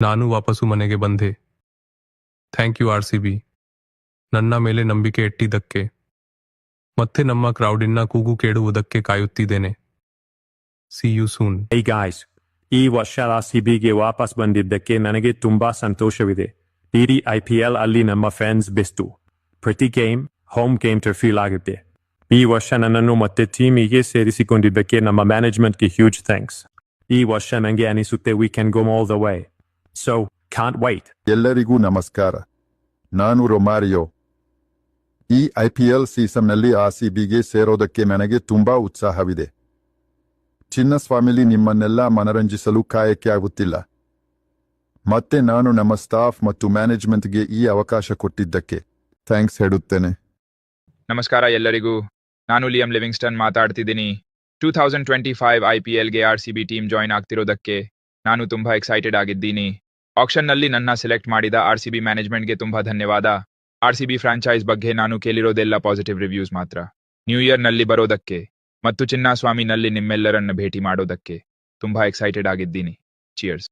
ನಾನು ವಾಪಸು ಮನೆಗೆ ಬಂದೆ. Thank you R C B. ನನ್ನ ಮೇಲೆ ನಂಬಿಕೆ ಇಟ್ಟಿದ್ದಕ್ಕೆ ಮತ್ತೆ ನಮ್ಮ ಕ್ರೌಡಿನ ಕೂಗು ಕೇಳುವುದಕ್ಕೆ ಕಾಯುತ್ತಿದ್ದೇನೆ. See you soon I guys ಈ ವರ್ಷ ಸಿಬಿಗೆ ವಾಪಸ್ ಬಂದಿದ್ದಕ್ಕೆ ನನಗೆ ತುಂಬಾ ಸಂತೋಷವಿದೆ. ಇಡೀ ಐ ಪಿ ಎಲ್ ಅಲ್ಲಿ ನಮ್ಮ ಫ್ಯಾನ್ಸ್ ಬೆಸ್ತು. ಪ್ರತಿ ಗೇಮ್ ಹೋಮ್ ಗೇಮ್ ಫೀಲ್ ಆಗುತ್ತೆ. ಈ ವರ್ಷ ನನ್ನನ್ನು ಮತ್ತೆ ಟೀಮಿಗೆ ಸೇರಿಸಿಕೊಂಡಿದ್ದಕ್ಕೆ ನಮ್ಮ ಮ್ಯಾನೇಜ್ಮೆಂಟ್ಗೆ ಹ್ಯೂಜ್ ಥ್ಯಾಂಕ್ಸ್ ಈ ವರ್ಷ ನನಗೆ ಅನಿಸುತ್ತೆ we can go all the way so can't wait. ಎಲ್ಲರಿಗೂ ನಮಸ್ಕಾರ. ನಾನು ರೊಮಾರಿಯೋ ಈ ಐಪಿಎಲ್ ಸೀಸನ್ನಲ್ಲಿ ಆರ್ಸಿಬಿಗೆ ಸೇರೋದಕ್ಕೆ ನನಗೆ ತುಂಬಾ ಉತ್ಸಾಹವಿದೆ. ಚಿನ್ನಸ್ವಾಮಿಲಿ ನಿಮ್ಮನ್ನೆಲ್ಲ ಮನರಂಜಿಸಲು ಕಾಯಕ್ಕೆ ಆಗುತ್ತಿಲ್ಲ. ಮತ್ತೆ ನಾನು ನಮ್ಮ ಸ್ಟಾಫ್ ಮತ್ತು ಮ್ಯಾನೇಜ್ಮೆಂಟ್ಗೆ ಈ ಅವಕಾಶ ಕೊಟ್ಟಿದ್ದಕ್ಕೆ ಥ್ಯಾಂಕ್ಸ್ ಹೇಳುತ್ತೇನೆ. ನಮಸ್ಕಾರ ಎಲ್ಲರಿಗೂ. ನಾನು ಲಿಯಂ ಲಿವಿಂಗ್ಸ್ಟನ್ ಮಾತಾಡ್ತಿದ್ದೀನಿ. Two thousand twenty five I P ಎಲ್ಗೆ R C B team join ಆಗ್ತಿರೋದಕ್ಕೆ ನಾನು ತುಂಬಾ ಎಕ್ಸೈಟೆಡ್ ಆಗಿದ್ದೀನಿ. ಆಕ್ಷನ್ನಲ್ಲಿ ನನ್ನ ಸೆಲೆಕ್ಟ್ ಮಾಡಿದ ಆರ್ ಸಿ ಬಿ ಮ್ಯಾನೇಜ್ಮೆಂಟ್ಗೆ ತುಂಬಾ ಧನ್ಯವಾದ. ಆರ್ ಸಿ ಬಿ ಫ್ರಾಂಚೈಸ್ ಬಗ್ಗೆ ನಾನು ಕೇಳಿರೋದೆಲ್ಲ ಪಾಸಿಟಿವ್ ರಿವ್ಯೂಸ್ ಮಾತ್ರ. ನ್ಯೂ ಇಯರ್ನಲ್ಲಿ ಬರೋದಕ್ಕೆ ಮತ್ತು ಚಿನ್ನಸ್ವಾಮಿನಲ್ಲಿ ನಿಮ್ಮೆಲ್ಲರನ್ನ ಭೇಟಿ ಮಾಡೋದಕ್ಕೆ ತುಂಬಾ ಎಕ್ಸೈಟೆಡ್ ಆಗಿದ್ದೀನಿ. ಚಿಯರ್ಸ್